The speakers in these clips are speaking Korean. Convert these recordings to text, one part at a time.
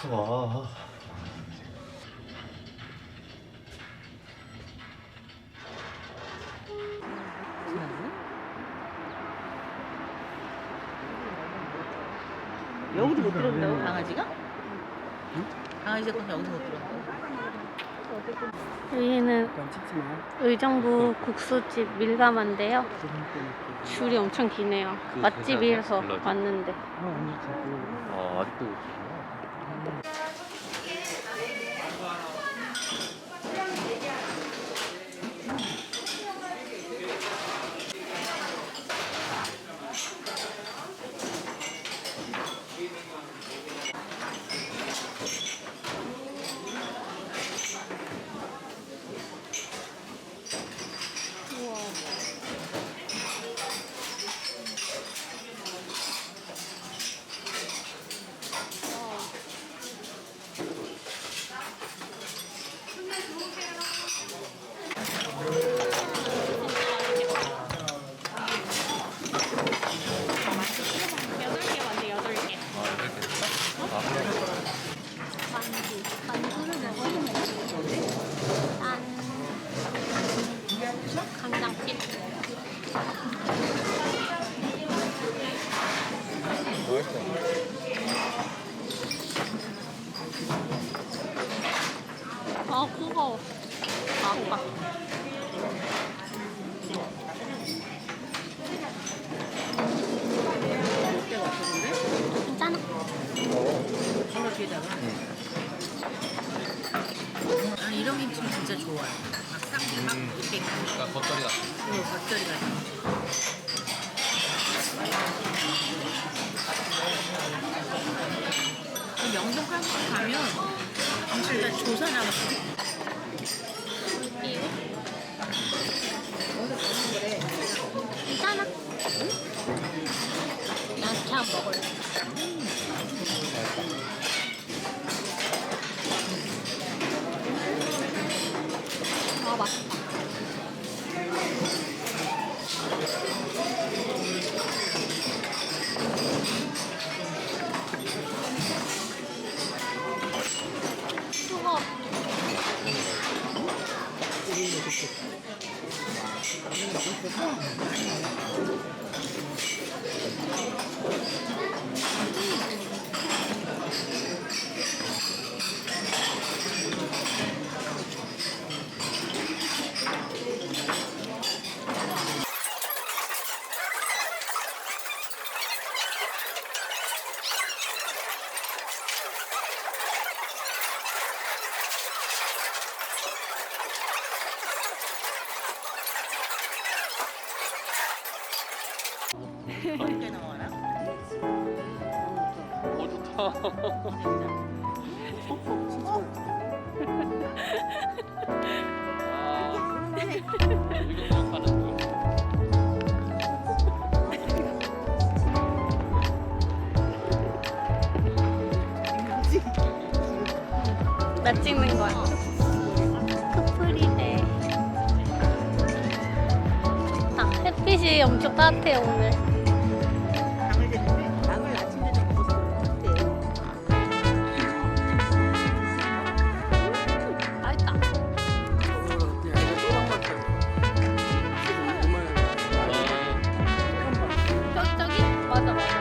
추워. 여기도 못 들어온다고 강아지가? 강아지가 그럼 여기서 못 들어온다고? 여기는. 의정부 국수집 밀감한데요. 줄이 엄청 기네요. 그 맛집이라서 회사 왔는데. 어, 아직도 Thank you. 아, 그거. 아빠. 때가 없었는데? 괜찮아. 바로 뒤에다가 난 이런 김치를 진짜 좋아해 막 싹싹 음. 이렇게 있고 그러니까 겉절이 같은. 그리고 겉절이 같은 거. 영동 칼국수 가면 다 조사 이거. 괜찮아. 난 그냥 먹을래. Thank you. 어, 좋다. 하는 거? 나 찍는 거야. 커플이네. 좋다. 햇빛이 엄청 따뜻해요, 오늘. 저기?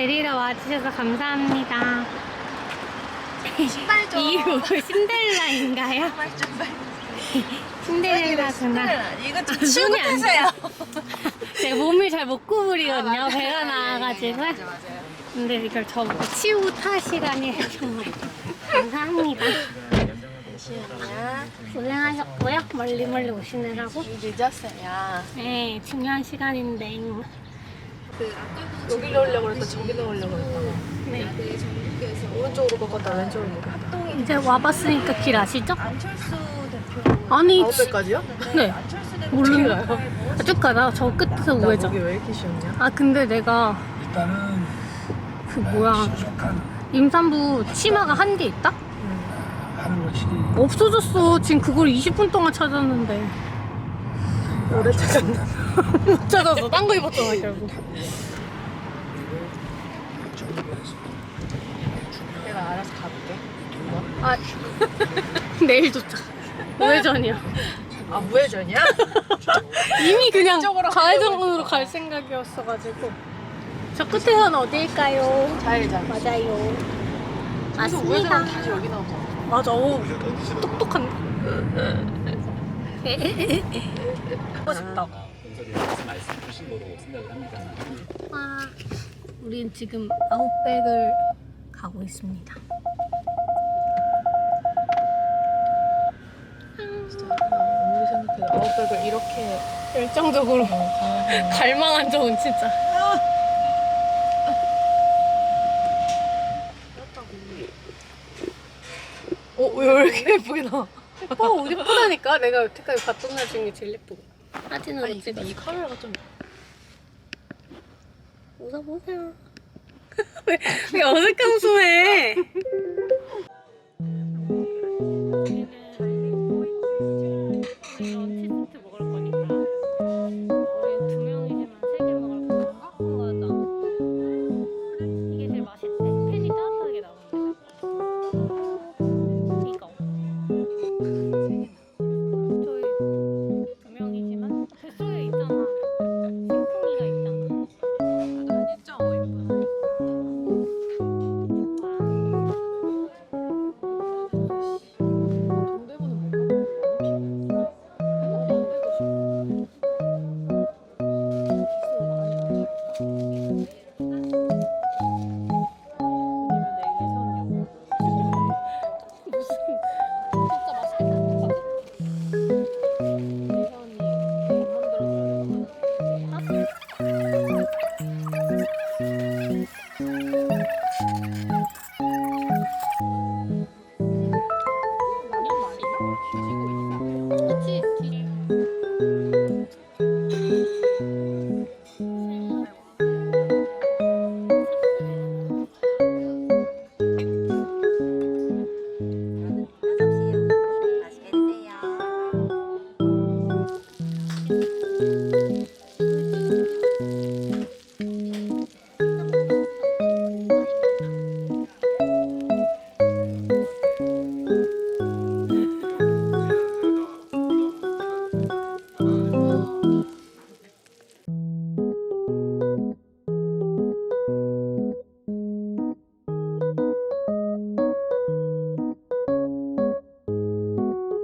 데리러 와주셔서 감사합니다. 신발 이유 신데렐라인가요? 신데렐라구나. 이거 좀 손이 안제 몸을 잘 못 구부리거든요. 배가 나와가지고. 맞아 맞아요. 근데 이걸 저 치우 탈 시간이 정말 감사합니다. 고생하셨고요. 멀리 멀리 오시느라고. 늦었어요. 네, 중요한 시간인데. 여기 넣으려고 그랬다 저기 넣으려고 그랬다. 네. 오른쪽으로 바꿨다 왼쪽으로 바꿨다. 이제 와봤으니까 길 아시죠? 아니, 아웃백까지요? 네. 모르는 쭉 가다 저 끝에서 나 우회전. 거기 왜 이렇게 쉬웠냐? 아 근데 내가 일단은 그 뭐야 임산부 치마가 한 개 있다? 하는 것이 없어졌어. 지금 그걸 20분 동안 찾았는데 오래 찾았네. 못 찾았어. 딴 거 입었잖아 결국. 내가 알아서 가볼게. 아 내일 도착. 우회전이야. 아 무회전이야? 이미 그냥 이쪽으로 가해정으로 갈 생각이었어가지고 저 끝에선 어디일까요? 좌회전. 맞아요. 그래서. 우회전하면 다시 여기 나오잖아. 맞아. 오, 똑똑한데. 하고 싶다고. 와, 우린 지금 아웃백을 가고 있습니다. 아무리 생각해도 아웃백을 이렇게 열정적으로 가는 갈망한 적은 진짜. 어? 왜 이렇게 예쁘게 나와? 예뻐, 옷 예쁘다니까. 내가 여태까지 봤던 날 중에 제일 예쁘고. 사진으로 아니 찍어. 근데 이 카메라가 좀 웃어보세요. 왜, 왜 어색함수해? you